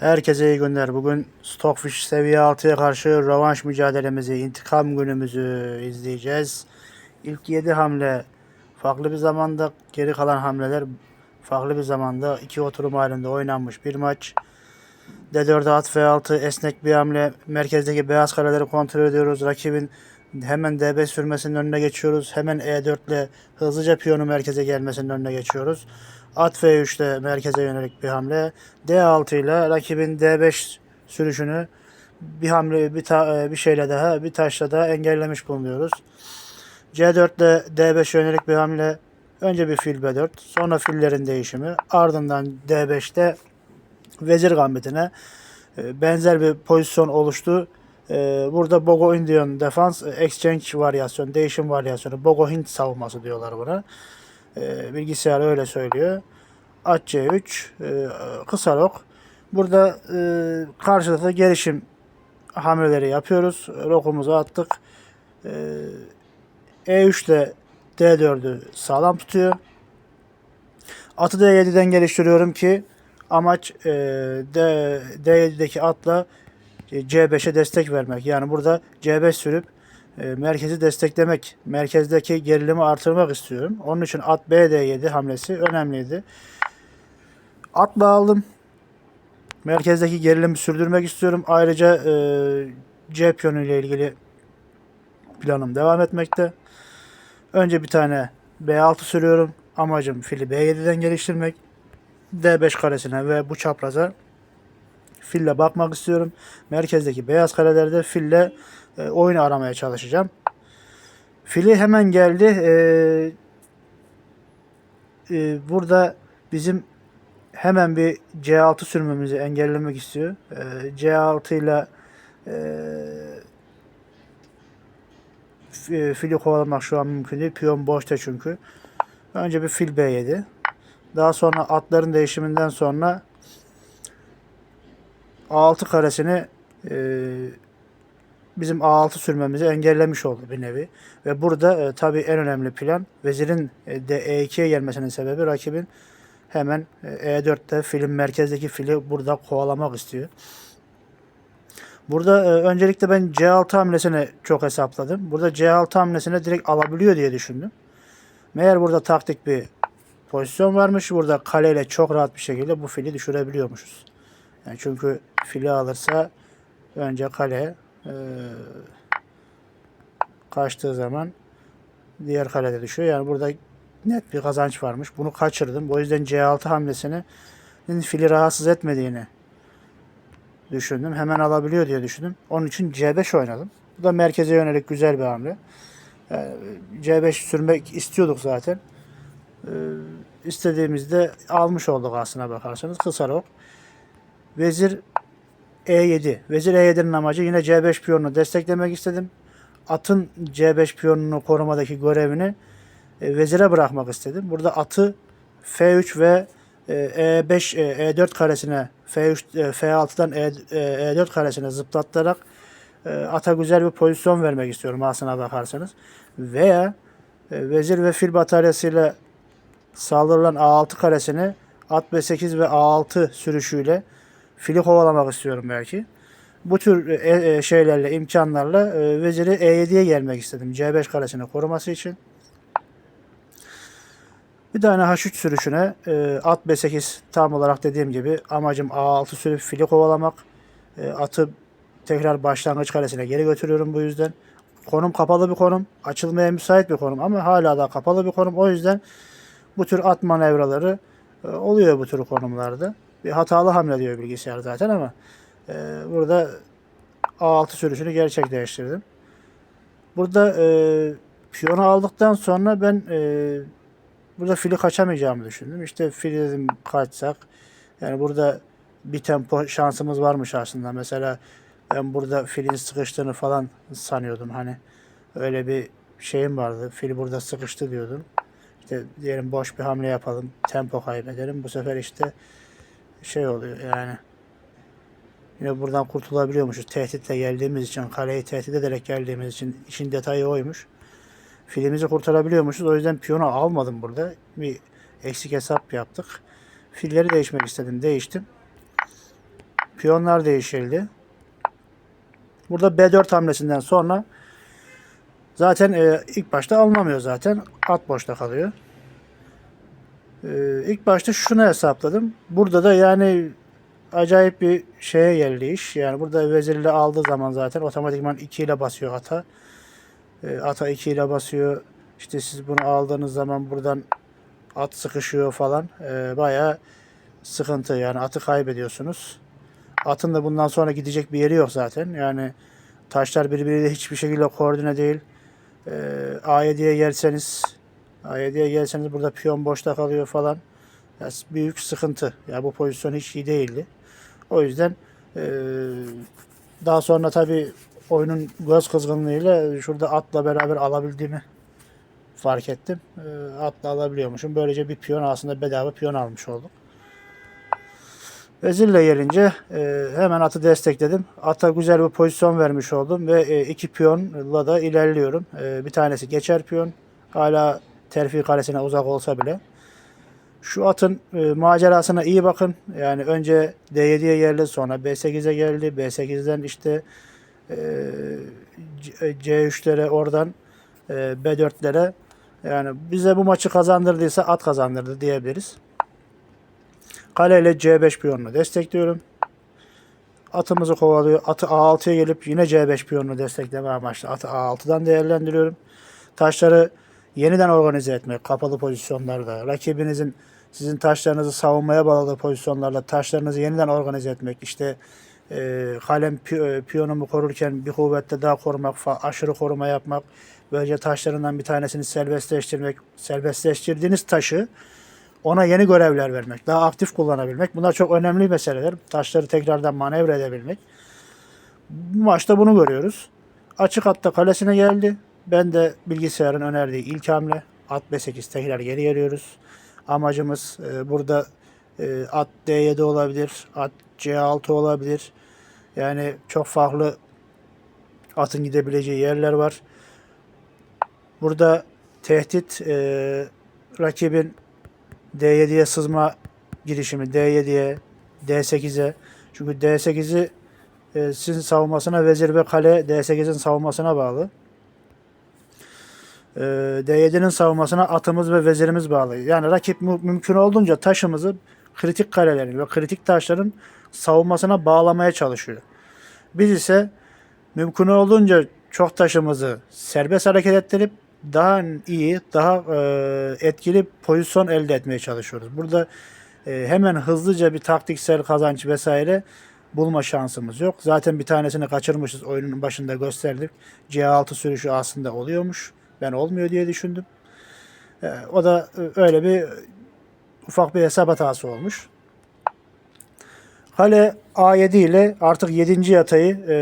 Herkese iyi günler. Bugün Stockfish seviye 6'ya karşı rövanş mücadelemizi, intikam günümüzü izleyeceğiz. İlk 7 hamle farklı bir zamanda, geri kalan hamleler farklı bir zamanda iki oturum halinde oynanmış bir maç. D4'e at F6 esnek bir hamle. Merkezdeki beyaz kareleri kontrol ediyoruz. Rakibin hemen D5 sürmesinin önüne geçiyoruz. Hemen E4 ile hızlıca piyonu merkeze gelmesinin önüne geçiyoruz. At F3 ile merkeze yönelik bir hamle. D6 ile rakibin D5 sürüşünü bir hamle bir, ta- bir şeyle daha bir taşla daha engellemiş bulunuyoruz. C4 ile D5 yönelik bir hamle. Önce bir fil B4, sonra fillerin değişimi, ardından D5'te vezir gambitine e, benzer bir pozisyon oluştu. E, Burada Bogo Indian Defans e, Exchange varyasyon, değişim varyasyonu, Bogo Hint savunması diyorlar buna. E, Bilgisayar öyle söylüyor. At C3, e, kısa rok. Burada e, karşılıklı gelişim hamleleri yapıyoruz. Rokumuzu attık. E, E3 ile D4'ü sağlam tutuyor. Atı D7'den geliştiriyorum ki amaç e, D, D7'deki atla e, C5'e destek vermek. Yani burada C5 sürüp merkezi desteklemek, merkezdeki gerilimi artırmak istiyorum. Onun için at BD7 hamlesi önemliydi. Atla aldım. Merkezdeki gerilimi sürdürmek istiyorum. Ayrıca e, C piyonu ile ilgili planım devam etmekte. Önce bir tane B6 sürüyorum. Amacım fili B7'den geliştirmek. D5 karesine ve bu çapraza fille bakmak istiyorum. Merkezdeki beyaz karelerde fille e, oyunu aramaya çalışacağım. Fili hemen geldi. E, e, burada bizim hemen bir C6 sürmemizi engellemek istiyor. E, C6 ile e, fi- fili kovalamak şu an mümkün değil. Piyon boşta çünkü. Önce bir fil B7. Daha sonra atların değişiminden sonra A6 karesini e, bizim A6 sürmemizi engellemiş oldu bir nevi. Ve burada e, tabii en önemli plan vezirin e, de E2'ye gelmesinin sebebi rakibin hemen e, E4'te filin merkezdeki fili burada kovalamak istiyor. Burada e, öncelikle ben C6 hamlesini çok hesapladım. Burada C6 hamlesine direkt alabiliyor diye düşündüm. Meğer burada taktik bir pozisyon varmış. Burada kaleyle çok rahat bir şekilde bu fili düşürebiliyormuşuz. Yani çünkü fili alırsa önce kale e, kaçtığı zaman diğer kalede düşüyor. Yani burada net bir kazanç varmış. Bunu kaçırdım. O yüzden C6 hamlesini fili rahatsız etmediğini düşündüm. Hemen alabiliyor diye düşündüm. Onun için C5 oynadım. Bu da merkeze yönelik güzel bir hamle. Yani C5 sürmek istiyorduk zaten. Ee, istediğimizde almış olduk aslına bakarsanız. Kısa rok. Vezir E7. Vezir E7'nin amacı yine C5 piyonunu desteklemek istedim. Atın C5 piyonunu korumadaki görevini e, vezire bırakmak istedim. Burada atı F3 ve e, E5 e, E4 karesine F3 e, F6'dan E, e, E4 karesine zıplattarak e, ata güzel bir pozisyon vermek istiyorum aslına bakarsanız. Veya e, vezir ve fil bataryasıyla saldırılan A6 karesini at B8 ve A6 sürüşüyle fili kovalamak istiyorum belki. Bu tür e, e, şeylerle, imkanlarla e, veziri E7'ye gelmek istedim. C5 karesini koruması için. Bir tane H3 sürüşüne e, at B8 tam olarak dediğim gibi amacım A6 sürüp fili kovalamak. E, atı tekrar başlangıç karesine geri götürüyorum bu yüzden. Konum kapalı bir konum. Açılmaya müsait bir konum ama hala da kapalı bir konum. O yüzden bu tür at manevraları e, oluyor bu tür konumlarda. Bir hatalı hamle diyor bilgisayar zaten ama e, burada A6 sürüşünü gerçekleştirdim. Burada e, piyonu aldıktan sonra ben e, burada fili kaçamayacağımı düşündüm. İşte fili dedim kaçsak. Yani burada bir tempo şansımız varmış aslında. Mesela ben burada filin sıkıştığını falan sanıyordum. Hani öyle bir şeyim vardı. Fil burada sıkıştı diyordum. İşte diyelim boş bir hamle yapalım. Tempo kaybedelim. Bu sefer işte şey oluyor yani. Yine buradan kurtulabiliyormuşuz. Tehditle geldiğimiz için, kaleyi tehdit ederek geldiğimiz için işin detayı oymuş. Filimizi kurtarabiliyormuşuz. O yüzden piyonu almadım burada. Bir eksik hesap yaptık. Filleri değişmek istedim. Değiştim. Piyonlar değişildi. Burada B4 hamlesinden sonra zaten e, ilk başta alınamıyor zaten. At boşta kalıyor. E, ilk başta şunu hesapladım. Burada da yani acayip bir şeye geldi iş. Yani burada vezirle aldığı zaman zaten otomatikman 2 ile basıyor ata. E, ata 2 ile basıyor. İşte siz bunu aldığınız zaman buradan at sıkışıyor falan. E, bayağı sıkıntı yani atı kaybediyorsunuz. Atın da bundan sonra gidecek bir yeri yok zaten. Yani taşlar birbiriyle hiçbir şekilde koordine değil. Ee, A7'ye gelseniz A7'ye gelseniz burada piyon boşta kalıyor falan. Ya, büyük sıkıntı. Ya bu pozisyon hiç iyi değildi. O yüzden ee, daha sonra tabi oyunun göz kızgınlığıyla şurada atla beraber alabildiğimi fark ettim. Ee, atla alabiliyormuşum. Böylece bir piyon aslında bedava piyon almış olduk. Vezirle gelince e, hemen atı destekledim. Ata güzel bir pozisyon vermiş oldum ve e, iki piyonla da ilerliyorum. E, bir tanesi geçer piyon. Hala terfi kalesine uzak olsa bile. Şu atın e, macerasına iyi bakın. Yani önce D7'ye geldi sonra B8'e geldi. B8'den işte e, C- C3'lere oradan e, B4'lere yani bize bu maçı kazandırdıysa at kazandırdı diyebiliriz. Kale ile C5 piyonunu destekliyorum. Atımızı kovalıyor. Atı A6'ya gelip yine C5 piyonunu destekleme amaçlı. Atı A6'dan değerlendiriyorum. Taşları yeniden organize etmek kapalı pozisyonlarda. Rakibinizin sizin taşlarınızı savunmaya bağladığı pozisyonlarla taşlarınızı yeniden organize etmek. İşte e, kalem pi- e, piyonumu korurken bir kuvvette daha korumak, aşırı koruma yapmak. Böylece taşlarından bir tanesini serbestleştirmek. Serbestleştirdiğiniz taşı ona yeni görevler vermek, daha aktif kullanabilmek. Bunlar çok önemli meseleler. Taşları tekrardan manevra edebilmek. Bu maçta bunu görüyoruz. Açık hatta kalesine geldi. Ben de bilgisayarın önerdiği ilk hamle at B8 tekrar geri geliyoruz. Amacımız e, burada e, at D7 olabilir, at C6 olabilir. Yani çok farklı atın gidebileceği yerler var. Burada tehdit e, rakibin D7'ye sızma girişimi D7'ye, D8'e. Çünkü D8'i e, sizin savunmasına vezir ve kale D8'in savunmasına bağlı. E, D7'nin savunmasına atımız ve vezirimiz bağlı. Yani rakip mü- mümkün olduğunca taşımızı kritik kalelerin ve kritik taşların savunmasına bağlamaya çalışıyor. Biz ise mümkün olduğunca çok taşımızı serbest hareket ettirip daha iyi, daha e, etkili pozisyon elde etmeye çalışıyoruz. Burada e, hemen hızlıca bir taktiksel kazanç vesaire bulma şansımız yok. Zaten bir tanesini kaçırmışız. Oyunun başında gösterdik. C6 sürüşü aslında oluyormuş. Ben olmuyor diye düşündüm. E, o da e, öyle bir ufak bir hesap hatası olmuş. Kale A7 ile artık 7. yatayı e,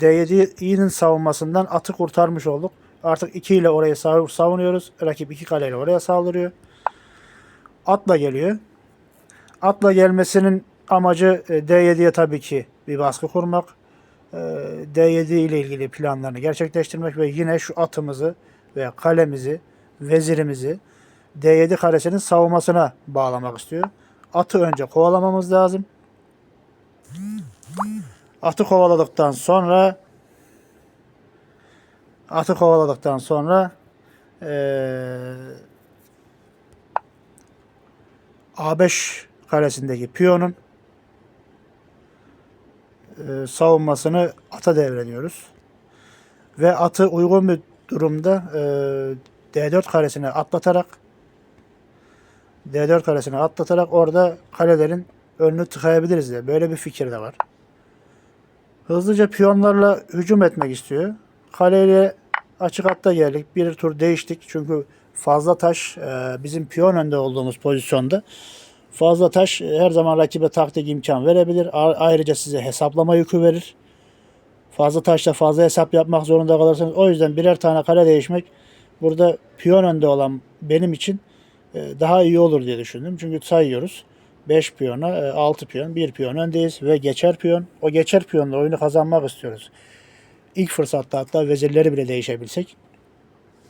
D7'nin savunmasından atı kurtarmış olduk. Artık 2 ile orayı sav- savunuyoruz. Rakip 2 kaleyle oraya saldırıyor. Atla geliyor. Atla gelmesinin amacı e, D7'ye tabii ki bir baskı kurmak. E, D7 ile ilgili planlarını gerçekleştirmek ve yine şu atımızı ve kalemizi, vezirimizi D7 karesinin savunmasına bağlamak istiyor. Atı önce kovalamamız lazım. Atı kovaladıktan sonra atı kovaladıktan sonra eee A5 karesindeki piyonun eee, savunmasını ata devrediyoruz. Ve atı uygun bir durumda eee, D4 karesine atlatarak D4 karesine atlatarak orada kalelerin önünü tıkayabiliriz diye. Böyle bir fikir de var. Hızlıca piyonlarla hücum etmek istiyor. Kaleyle açık hatta geldik. Bir tur değiştik. Çünkü fazla taş e, bizim piyon önde olduğumuz pozisyonda fazla taş e, her zaman rakibe taktik imkan verebilir. Ayrıca size hesaplama yükü verir. Fazla taşla fazla hesap yapmak zorunda kalırsanız o yüzden birer tane kale değişmek burada piyon önde olan benim için e, daha iyi olur diye düşündüm. Çünkü sayıyoruz. 5 piyona, 6 piyon, 1 piyon öndeyiz ve geçer piyon. O geçer piyonla oyunu kazanmak istiyoruz. İlk fırsatta hatta vezirleri bile değişebilsek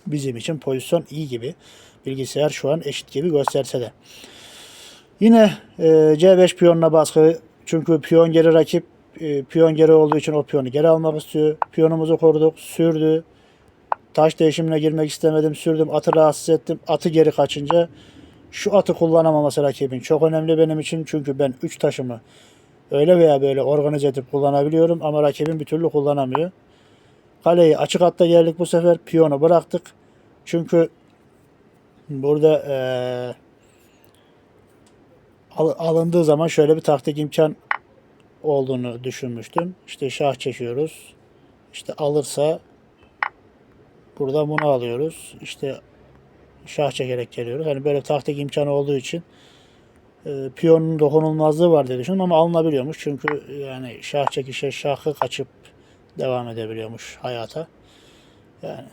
bizim için pozisyon iyi gibi. Bilgisayar şu an eşit gibi gösterse de. Yine e, C5 piyonuna baskı çünkü piyon geri rakip e, piyon geri olduğu için o piyonu geri almak istiyor. Piyonumuzu koruduk. Sürdü. Taş değişimine girmek istemedim. Sürdüm. Atı rahatsız ettim. Atı geri kaçınca şu atı kullanamaması rakibin çok önemli benim için. Çünkü ben 3 taşımı öyle veya böyle organize edip kullanabiliyorum ama rakibin bir türlü kullanamıyor. Kaleyi açık hatta geldik bu sefer. Piyonu bıraktık. Çünkü burada al- alındığı zaman şöyle bir taktik imkan olduğunu düşünmüştüm. İşte şah çekiyoruz. İşte alırsa burada bunu alıyoruz. İşte şah çekerek geliyoruz. Hani böyle taktik imkanı olduğu için e, piyonun dokunulmazlığı var diye düşündüm ama alınabiliyormuş. Çünkü yani şah çekişe şahı kaçıp devam edebiliyormuş hayata. Yani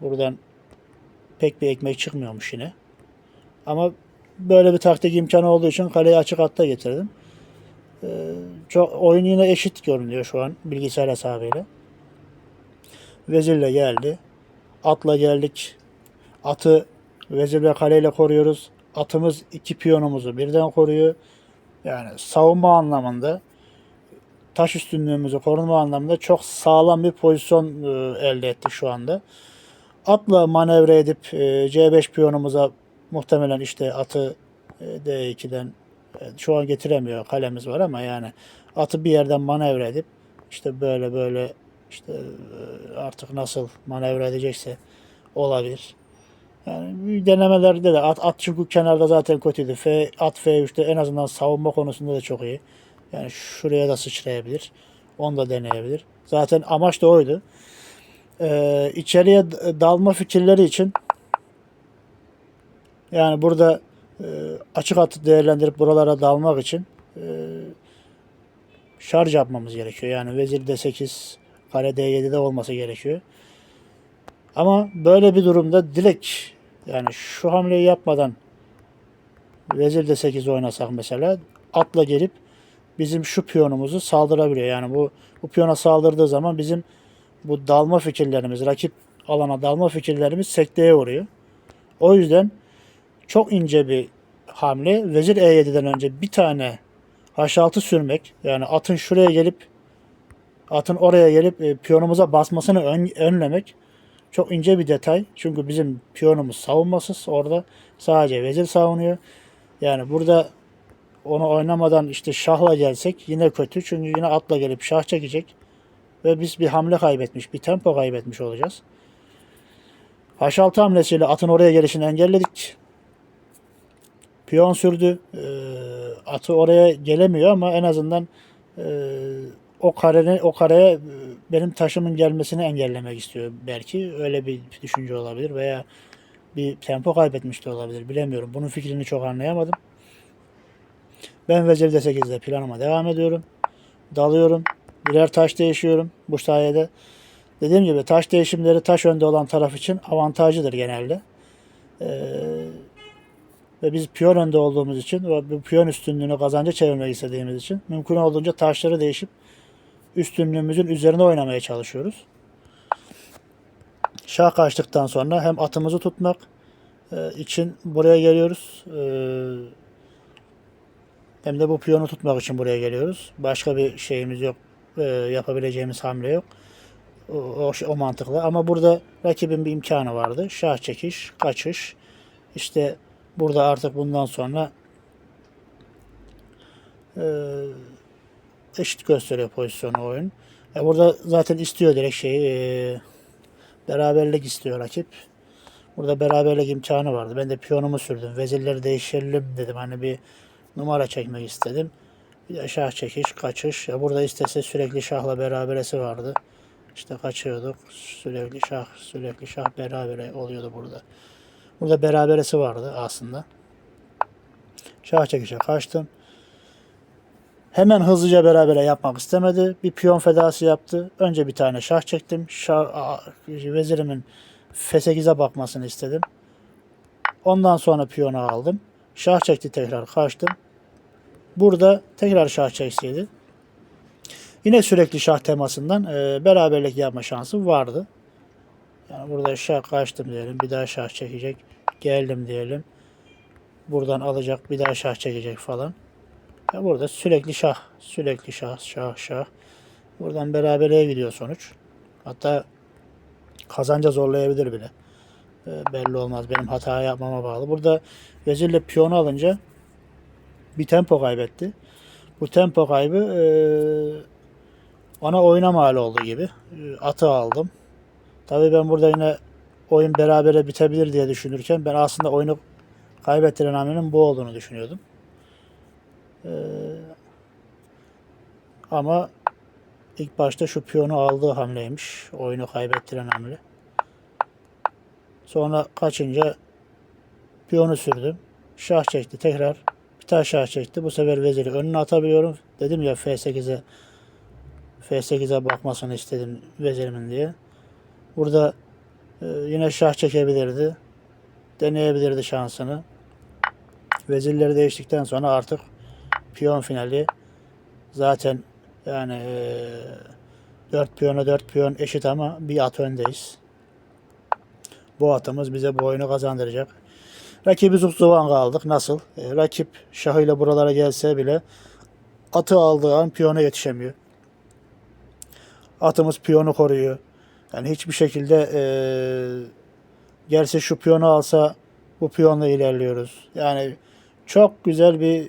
buradan pek bir ekmek çıkmıyormuş yine. Ama böyle bir taktik imkanı olduğu için kaleyi açık hatta getirdim. Ee, çok oyun yine eşit görünüyor şu an bilgisayar hesabıyla. Vezirle geldi. Atla geldik. Atı vezirle kaleyle koruyoruz. Atımız iki piyonumuzu birden koruyor. Yani savunma anlamında taş üstünlüğümüzü koruma anlamında çok sağlam bir pozisyon e, elde ettik şu anda. Atla manevra edip e, C5 piyonumuza muhtemelen işte atı e, D2'den e, şu an getiremiyor kalemiz var ama yani atı bir yerden manevra edip işte böyle böyle işte e, artık nasıl manevra edecekse olabilir. Yani denemelerde de at, at çünkü kenarda zaten kötüydü. F, at F3'te en azından savunma konusunda da çok iyi. Yani şuraya da sıçrayabilir. Onu da deneyebilir. Zaten amaç da oydu. Ee, içeriye dalma fikirleri için yani burada e, açık atı değerlendirip buralara dalmak için e, şarj yapmamız gerekiyor. Yani vezir D8 kare D7'de olması gerekiyor. Ama böyle bir durumda direkt yani şu hamleyi yapmadan vezir D8 oynasak mesela atla gelip bizim şu piyonumuzu saldırabiliyor. Yani bu bu piyona saldırdığı zaman bizim bu dalma fikirlerimiz, rakip alana dalma fikirlerimiz sekteye uğruyor. O yüzden çok ince bir hamle. Vezir E7'den önce bir tane H6 sürmek. Yani atın şuraya gelip atın oraya gelip e, piyonumuza basmasını ön- önlemek çok ince bir detay. Çünkü bizim piyonumuz savunmasız. Orada sadece vezir savunuyor. Yani burada onu oynamadan işte şahla gelsek yine kötü. Çünkü yine atla gelip şah çekecek. Ve biz bir hamle kaybetmiş, bir tempo kaybetmiş olacağız. H6 hamlesiyle atın oraya gelişini engelledik. Piyon sürdü. Ee, atı oraya gelemiyor ama en azından e, o karene o kareye e, benim taşımın gelmesini engellemek istiyor belki. Öyle bir düşünce olabilir veya bir tempo kaybetmiş de olabilir. Bilemiyorum. Bunun fikrini çok anlayamadım. Ben vezir d8'de planıma devam ediyorum. Dalıyorum. Birer taş değişiyorum bu sayede. Dediğim gibi taş değişimleri taş önde olan taraf için avantajlıdır genelde. Ee, ve biz piyon önde olduğumuz için ve bu piyon üstünlüğünü kazanca çevirmek istediğimiz için mümkün olduğunca taşları değişip üstünlüğümüzün üzerine oynamaya çalışıyoruz. Şah kaçtıktan sonra hem atımızı tutmak e, için buraya geliyoruz. E, hem de bu piyonu tutmak için buraya geliyoruz. Başka bir şeyimiz yok. e, yapabileceğimiz hamle yok. O, o, o mantıkla. Ama burada rakibin bir imkanı vardı. Şah çekiş, kaçış. İşte burada artık bundan sonra e, eşit gösteriyor pozisyonu oyun. E, burada zaten istiyor direkt şeyi e, beraberlik istiyor rakip. Burada beraberlik imkanı vardı. Ben de piyonumu sürdüm. Vezirleri değiştirelim dedim. Hani bir numara çekmek istedim. Bir şah çekiş, kaçış. Ya burada istese sürekli şahla beraberesi vardı. İşte kaçıyorduk. Sürekli şah, sürekli şah berabere oluyordu burada. Burada beraberesi vardı aslında. Şah çekişe kaçtım. Hemen hızlıca berabere yapmak istemedi. Bir piyon fedası yaptı. Önce bir tane şah çektim. Şah, a- vezirimin F8'e bakmasını istedim. Ondan sonra piyonu aldım. Şah çekti tekrar kaçtım. Burada tekrar şah çekseydi. Yine sürekli şah temasından e, beraberlik yapma şansı vardı. Yani burada şah kaçtım diyelim. Bir daha şah çekecek. Geldim diyelim. Buradan alacak. Bir daha şah çekecek falan. Ya burada sürekli şah, sürekli şah, şah, şah. Buradan beraberliğe gidiyor sonuç. Hatta kazanca zorlayabilir bile. Ee, belli olmaz. Benim hata yapmama bağlı. Burada vezirle piyonu alınca bir tempo kaybetti. Bu tempo kaybı eee ana oyuna mal olduğu gibi. Eee, Atı aldım. Tabii ben burada yine oyun berabere bitebilir diye düşünürken ben aslında oyunu kaybettiren hamlenin bu olduğunu düşünüyordum. Eee, ama ilk başta şu piyonu aldığı hamleymiş. Oyunu kaybettiren hamle. Sonra kaçınca piyonu sürdüm. Şah çekti tekrar. Bir daha şah çekti. Bu sefer veziri önüne atabiliyorum. Dedim ya F8'e F8'e bakmasını istedim vezirimin diye. Burada e, yine şah çekebilirdi. Deneyebilirdi şansını. Vezirleri değiştikten sonra artık piyon finali zaten yani e, 4 piyona 4 piyon eşit ama bir at öndeyiz. Bu atımız bize bu oyunu kazandıracak. Rakibi Zukzuvan aldık. Nasıl? E, rakip şahıyla buralara gelse bile atı aldığı an piyona yetişemiyor. Atımız piyonu koruyor. Yani hiçbir şekilde e, gelse şu piyonu alsa bu piyonla ilerliyoruz. Yani çok güzel bir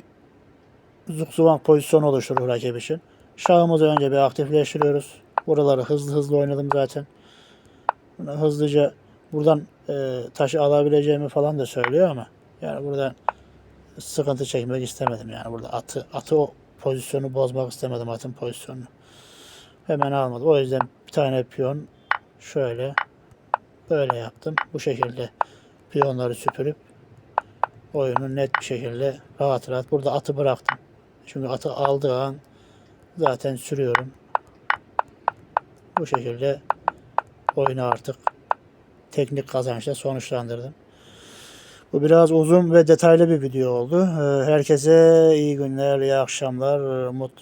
Zukzuvan pozisyonu oluşturur rakip için. Şahımızı önce bir aktifleştiriyoruz. Buraları hızlı hızlı oynadım zaten. Buna hızlıca buradan e, taşı alabileceğimi falan da söylüyor ama yani buradan sıkıntı çekmek istemedim yani burada atı atı o pozisyonu bozmak istemedim atın pozisyonunu. Hemen almadım. O yüzden bir tane piyon şöyle böyle yaptım. Bu şekilde piyonları süpürüp oyunu net bir şekilde rahat rahat burada atı bıraktım. Çünkü atı aldığı an zaten sürüyorum. Bu şekilde oyunu artık teknik kazançla sonuçlandırdım. Bu biraz uzun ve detaylı bir video oldu. Ee, Herkese iyi günler, iyi akşamlar, mutlu